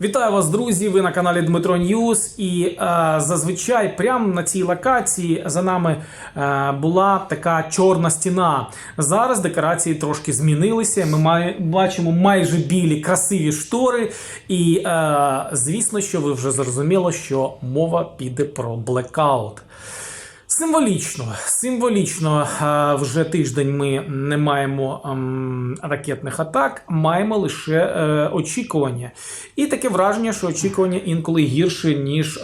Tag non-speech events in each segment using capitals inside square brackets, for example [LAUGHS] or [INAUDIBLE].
Вітаю вас, друзі! Ви на каналі Дмитро Ньюс. І е, зазвичай прямо на цій локації за нами е, була така чорна стіна. Зараз декорації трошки змінилися. Ми має, бачимо майже білі красиві штори. І е, звісно, що ви вже зрозуміло, що мова піде про блекаут. Символічно, символічно е, вже тиждень ми не маємо ем, ракетних атак, маємо лише е, очікування. І таке враження, що очікування інколи гірше, ніж е,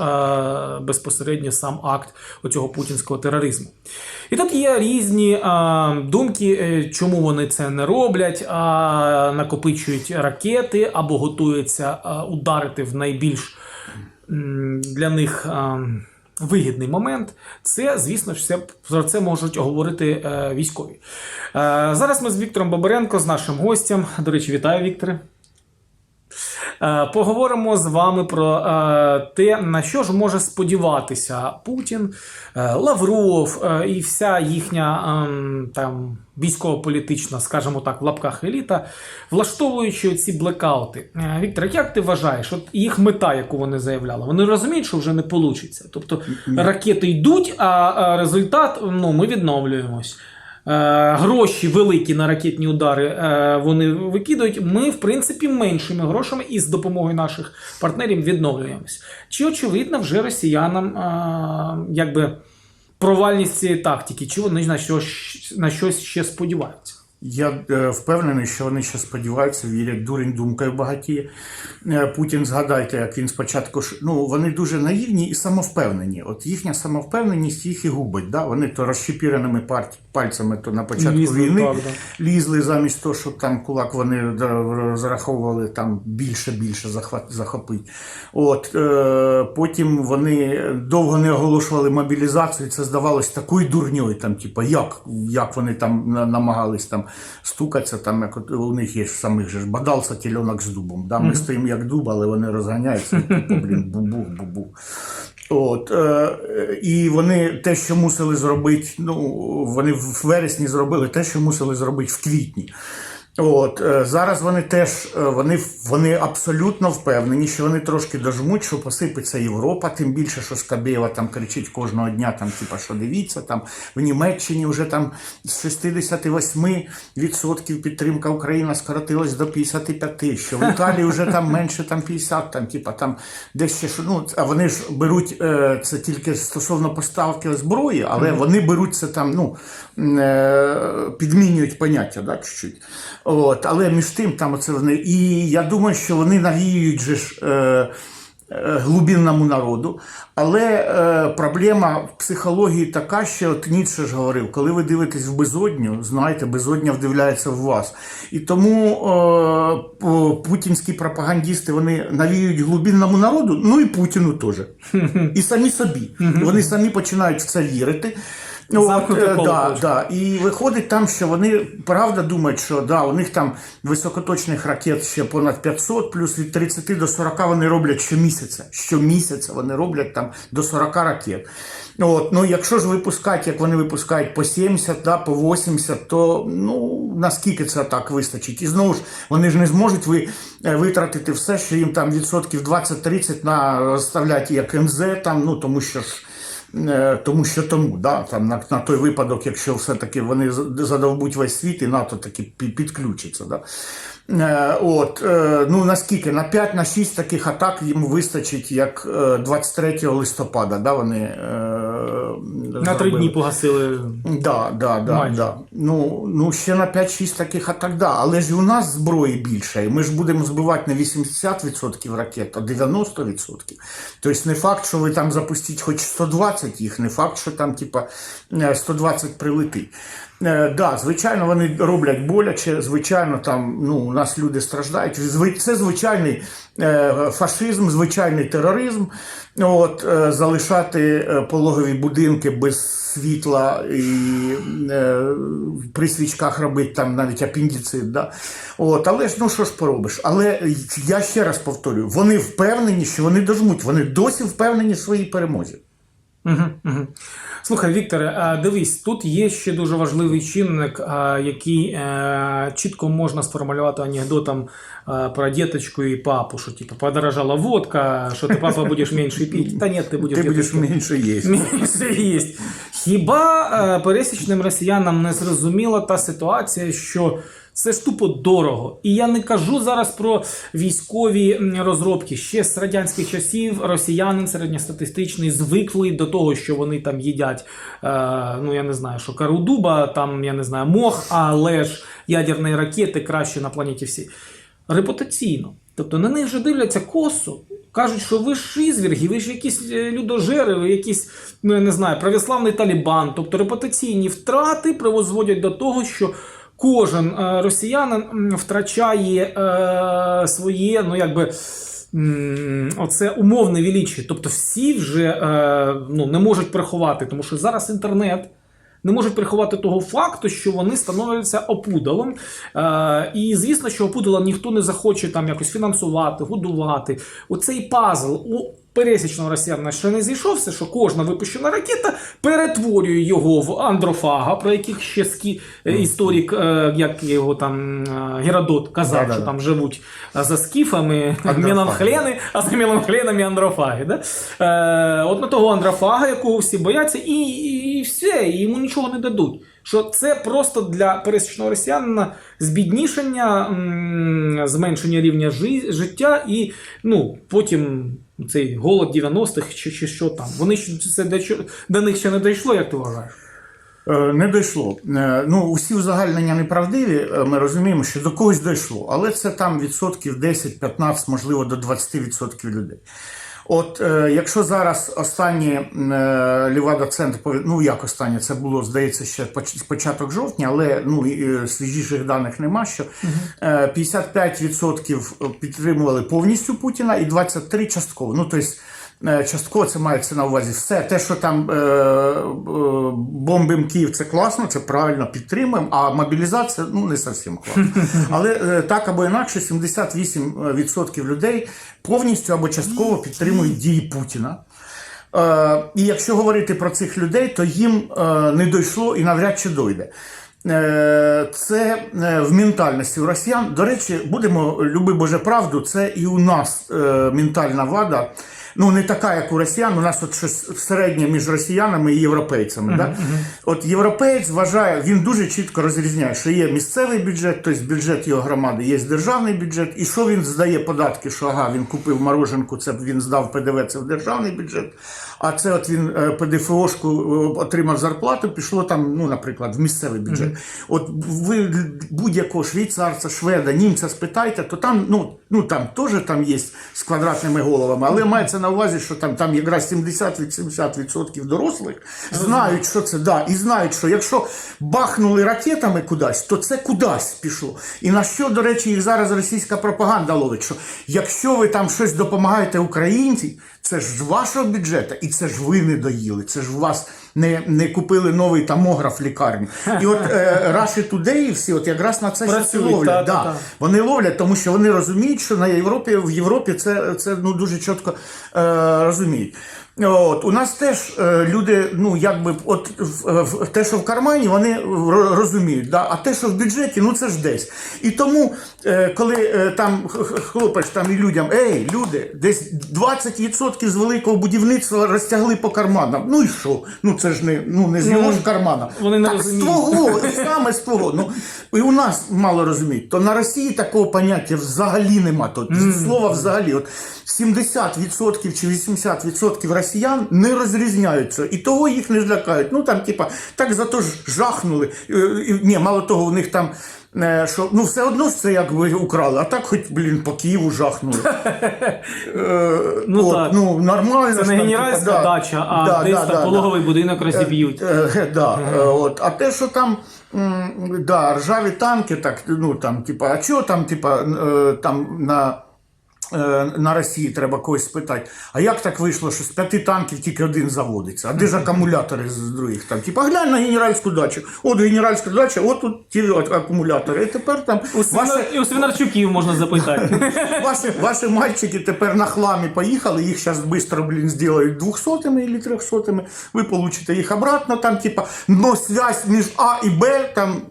безпосередньо сам акт оцього путінського тероризму. І тут є різні думки, чому вони це не роблять, накопичують ракети або готуються ударити в найбільш для них. Вигідний момент, це, звісно, все про це можуть говорити е, військові. Е, зараз ми з Віктором Бабаренко, з нашим гостем. До речі, вітаю, Вікторе. Е, Поговоримо з вами про е, те, на що ж може сподіватися Путін, е, Лавров і вся їхня ем, там військово-політична, скажімо так, в лапках еліта, влаштовуючи ці блекаути. Віктор, як ти вважаєш, от їх мета, яку вони заявляли, вони розуміють, що вже не вийде. Тобто ракети йдуть, а результат ну, ми відновлюємось. Е, Гроші великі на ракетні удари е, вони викидують. Ми, в принципі, меншими грошами і з допомогою наших партнерів відновлюємось. Чи очевидно вже росіянам е, якби провальність цієї тактики? Чи вони на щось, на щось ще сподіваються? Я е, впевнений, що вони ще сподіваються, вірять дурень думкою багатіє. Е, Путін, згадайте, як він спочатку ж- ну вони дуже наївні і самовпевнені. От їхня самовпевненість їх і губить. Да? Вони то розщепіреними пальцями, то на початку Лізли, війни так, да. лізли замість того, щоб там кулак вони розраховували там більше більше захват, захопити. От е, потім вони довго не оголошували мобілізацію. Це здавалось такою дурньою. Там, типу, як, як вони там намагались там стукатися, там як от у них є самих же ж бадался тільонок з дубом. Да? Ми стоїмо як дуб, але вони розганяються, і, типу, блін, бубух, бубух. От, е, і вони те, що мусили зробити, ну, вони в вересні зробили те, що мусили зробити в квітні. От, е, зараз вони теж е, вони, вони абсолютно впевнені, що вони трошки дожмуть, що посипеться Європа, тим більше, що Скабєва там кричить кожного дня, там, типа, що дивіться, там в Німеччині вже там з 68% підтримка України скоротилась до 55%, що в Італії вже там менше там 50%, там, типа, там десь ще що, ну, а вони ж беруть е, це тільки стосовно поставки зброї, але вони беруть це там, ну, підмінюють поняття, да, чуть-чуть. От, але між тим там оце вони. І я думаю, що вони навіюють же ж. Е, е, глубинному народу. Але е, проблема в психології така, що от Ніцше ж говорив, коли ви дивитесь в безодню, знаєте, безодня вдивляється в вас. І тому е, путінські пропагандісти вони навіюють глибинному народу, ну і Путіну теж. [LAUGHS] І самі собі. Вони самі починають в це вірити. Ну, от, е, да, да. І виходить там, що вони правда думають, що да, у них там високоточних ракет ще понад 500, плюс від 30 до 40 вони роблять щомісяця. Щомісяця вони роблять там до 40 ракет. От, ну, якщо ж випускати, як вони випускають по 70, да, по 80, то ну, наскільки це так вистачить? І знову ж вони ж не зможуть ви, е, витратити все, що їм там відсотків 20-30 на розставляти як МЗ, там, ну, тому що ж. Е, Тому що тому, да, там, на, на той випадок, якщо все-таки вони задовбуть весь світ, і НАТО таки підключиться. Да. Е, От, е, ну, наскільки? На 5 на 6 таких атак їм вистачить, як е, 23 листопада. Да, вони, е, На три дні погасили. Да, да, да, Майже. да. Ну, ну, ще на 5-6 таких атак, да. Але ж і у нас зброї більше. І ми ж будемо збивати не 80% ракет, а 90%. Тобто не факт, що ви там запустіть хоч 120 їх, не факт, що там, типа, е, 120 прилетить. Е, да, звичайно, вони роблять боляче, звичайно, там ну, у нас люди страждають. Це звичайний е, фашизм, звичайний тероризм. От, е, залишати е, пологові будинки без світла і е, при свічках робити там навіть апендицит. Да? От, але ж ну що ж поробиш? Але я ще раз повторюю: вони впевнені, що вони дожмуть, вони досі впевнені в своїй перемозі. Угу, угу. Слухай, Вікторе, дивись, тут є ще дуже важливий чинник, який е, чітко можна сформулювати анекдотом про діточку і папу, що типу подорожала водка, що ти папа будеш менше пити. Та ні, ти будеш Ти будеш менше їсти. Менше їсть. Хіба е, пересічним росіянам не зрозуміла та ситуація, що це ж тупо дорого. І я не кажу зараз про військові розробки. Ще з радянських часів росіянин середньостатистичний звикли до того, що вони там їдять. Е, ну я не знаю, що кару дуба, там я не знаю, мох, але ж ядерні ракети краще на планеті всі. Репутаційно. Тобто на них же дивляться косо. Кажуть, що ви ж ізвірги, ви ж якісь е, людожери, ви якісь, ну я не знаю, православний талібан. Тобто репутаційні втрати призводять до того, що кожен е, росіянин втрачає е, своє, ну якби. Оце умовне величі. Тобто всі вже е, ну, не можуть приховати, тому що зараз інтернет не можуть приховати того факту, що вони становляться опудалом. Е, і звісно, що опудалом ніхто не захоче там якось фінансувати, годувати. Оцей пазл пересічного росіянина ще не зійшовся, що кожна випущена ракета перетворює його в андрофага, про яких ще скі... е, історик, е, як його там е, Геродот казав, Да-да-да. що там живуть е, за скіфами. Менанхлени, а за меланхленами андрофаги. Да? От на того андрофага, якого всі бояться, і, і, і все, і йому нічого не дадуть. Що це просто для пересічного росіянина збіднішення, зменшення рівня жи- життя, і ну, потім цей голод 90-х чи, чи що там. Вони це до, до них ще не дійшло, як ти вважаєш? Е, Не дійшло. Е, Ну, усі узагальнення неправдиві, е, ми розуміємо, що до когось дійшло, але це там відсотків 10-15, можливо, до 20% людей. От е, якщо зараз останні е, Лівада-центр, ну як останнє, це було, здається, ще поч- початок жовтня, але ну, і, е, свіжіших даних нема, що е, 55% підтримували повністю Путіна і 23% частково. Ну, тобто, Частково це мається на увазі все. Те, що там е, е, бомбим Київ, це класно, це правильно підтримуємо, а мобілізація ну не зовсім класно. [LAUGHS] Але е, так або інакше, 78% людей повністю або частково підтримують дії Путіна. Е, і якщо говорити про цих людей, то їм е, не дійшло і навряд чи дойде. Е, Це е, в ментальності у росіян. До речі, будемо люби Боже правду, це і у нас е, ментальна вада. Ну, не така, як у росіян, у нас от щось середнє між росіянами і європейцями. да? От європеєць вважає, він дуже чітко розрізняє, що є місцевий бюджет, тобто бюджет його громади, є державний бюджет, і що він здає податки, що ага, він купив мороженку, це він здав ПДВ, це в державний бюджет. А це от він е, ПДФОшку е, отримав зарплату, пішло там, ну, наприклад, в місцевий бюджет. От ви будь-якого швейцарця, шведа, німця спитайте, то там, ну, ну там теж там є з квадратними головами, але мається на увазі, що там, там якраз 70-80% дорослих знають, що це, да, і знають, що якщо бахнули ракетами кудись, то це кудись пішло. І на що, до речі, їх зараз російська пропаганда ловить, що якщо ви там щось допомагаєте українці, це ж з вашого бюджету, і це ж ви не доїли, це ж у вас не, не купили новий томограф лікарні. І от е, Russia Today всі от якраз на це щось Працюють, ловлять. та, да. та, та. Вони ловлять, тому що вони розуміють, що на Європі в Європі це, це ну, дуже чітко розуміють. От, у нас теж е, люди, ну якби, от в, в, те, що в кармані, вони розуміють, да? а те, що в бюджеті, ну це ж десь. І тому, е, коли е, там хлопець там і людям, ей, люди, десь 20% з великого будівництва розтягли по карманам. Ну і що? Ну це ж не, ну, не з його ж кармана. вони не так, розуміють. З твого, саме з твого. Ну, і у нас мало розуміють. То на Росії такого поняття взагалі нема. То, Слова взагалі. От 70% чи 80% росіян не розрізняються. І того їх не злякають. Ну там, типа, так зато ж жахнули. Е, і- Ні, мало того, у них там. е, Що, ну, все одно ж це якби украли, а так хоч, блін, по Києву жахнули. [LAUGHS] Е, Ну, так. ну, нормально. Це не генеральська дача, а десь там пологовий будинок розіб'ють. От. А те, що там, да, ржаві танки, так, ну там, типа, а чого там, типа, там на на Росії треба когось спитати, а як так вийшло, що з п'яти танків тільки один заводиться? А де ж акумулятори з других там? Типа глянь на генеральську дачу. От генеральська дача, от тут ті акумулятори. І тепер там У ваші, І у свинарчуків можна запитати. [LAUGHS] ваші, ваші мальчики тепер на хламі поїхали, їх зараз швидко, блін, зроблять 200 или 300 ви получите їх обратно, там, типа, но связь між А і Б там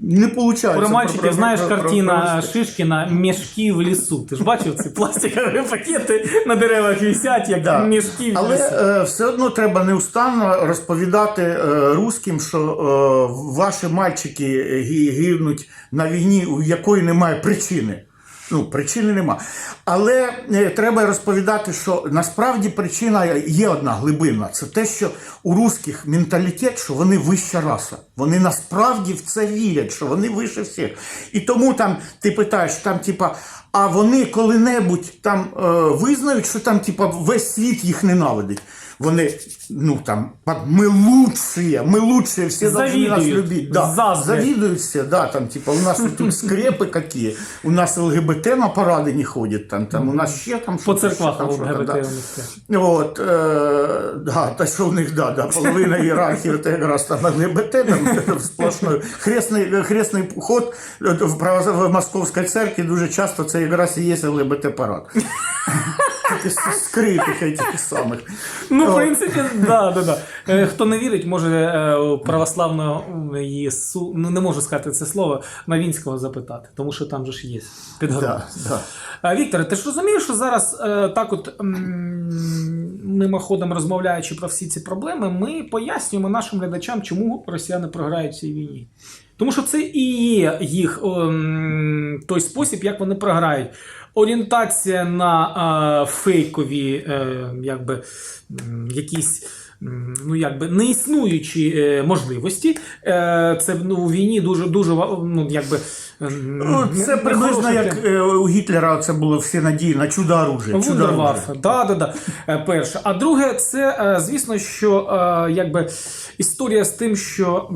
не получается. Про мальчиків, знаєш, картина Шишкіна «Мішки в лісу. Ти ж бачив ці пластикові пакети на деревах висять, як Да. мішки в Але лісу. е, все одно треба неустанно розповідати е, русським, що е, ваші мальчики гинуть на війні, у якої немає причини. Ну, причини нема. Але е, треба розповідати, що насправді причина є одна глибинна. Це те, що у русських менталітет, що вони вища раса. Вони насправді в це вірять, що вони вище всіх. І тому там ти питаєш, там, типа, а вони коли-небудь там е, визнають, що там, типа, весь світ їх ненавидить. Вони, ну там, ми лучшие, ми лучшие, всі должны нас Завидуют, любить. Да, заздрят. завидуют все, да, там, типа, у нас тут скрепы какие, у нас ЛГБТ на парады не ходит, там, там, у нас ще там По що-то, церквах що там, що там, ЛГБТ да. у них теж. От, е, да, та що в них, да, да, половина ієрархії, це якраз там ЛГБТ, там, [LAUGHS] сплошною. Хресний, хресний ход е, в, право- в Московській церкві дуже часто це якраз і є ЛГБТ-парад. Тільки з скритих этих самих. Ну, в принципі, да, да, да. Е, Хто не вірить, може е, у православного ну не можу сказати це слово, Новінського запитати, тому що там же ж є підгород. Да, да. Віктор, ти ж розумієш, що зараз е, так от м, мимоходом розмовляючи про всі ці проблеми, ми пояснюємо нашим глядачам, чому росіяни програють в цій війні. Тому що це і є їх ем, той спосіб, як вони програють. Орієнтація на е, фейкові, е, якби якісь. Ну, якби неіснуючі е, можливості. Е, це ну, у війні дуже дуже ну, якби, це не- приблизно як е, у Гітлера це було всі надії на чудо оружие. Чудо. Да, да, да. Е, Перше. А друге, це е, звісно, що якби історія з тим, що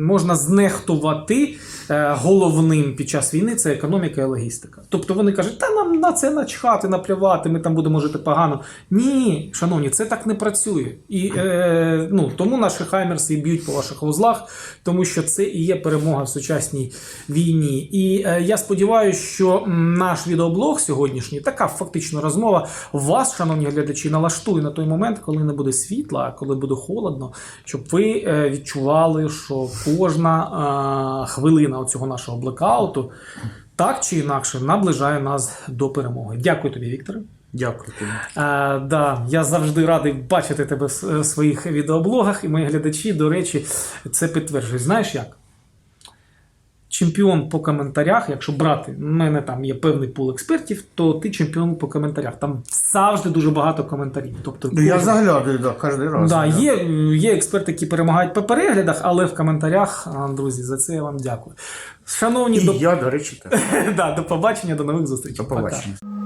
можна знехтувати головним під час війни це економіка і логістика. Тобто вони кажуть, та нам на це начхати, наплювати, ми там будемо жити погано. Ні, шановні, це так не працює. І е, ну, тому наші хаймерси б'ють по ваших вузлах, тому що це і є перемога в сучасній війні. І е, я сподіваюся, що наш відеоблог сьогоднішній, така фактично розмова, вас, шановні глядачі, налаштує на той момент, коли не буде світла, коли буде холодно, щоб ви е, відчували, що кожна е, хвилина цього нашого блекауту так чи інакше наближає нас до перемоги. Дякую тобі, Вікторе. Дякую тобі. А, да, я завжди радий бачити тебе в в своїх відеоблогах, і мої глядачі, до речі, це підтверджують. Знаєш як? Чемпіон по коментарях, якщо брати, в мене там є певний пул експертів, то ти чемпіон по коментарях. Там завжди дуже багато коментарів. Тобто, Ну, Я кожен- заглядаю да, кожен раз. Да, є, є експерти, які перемагають по переглядах, але в коментарях, друзі, за це я вам дякую. Шановні, І до... я, до речі, так. [LAUGHS] да, до побачення, до нових зустрічей. До Пока. побачення.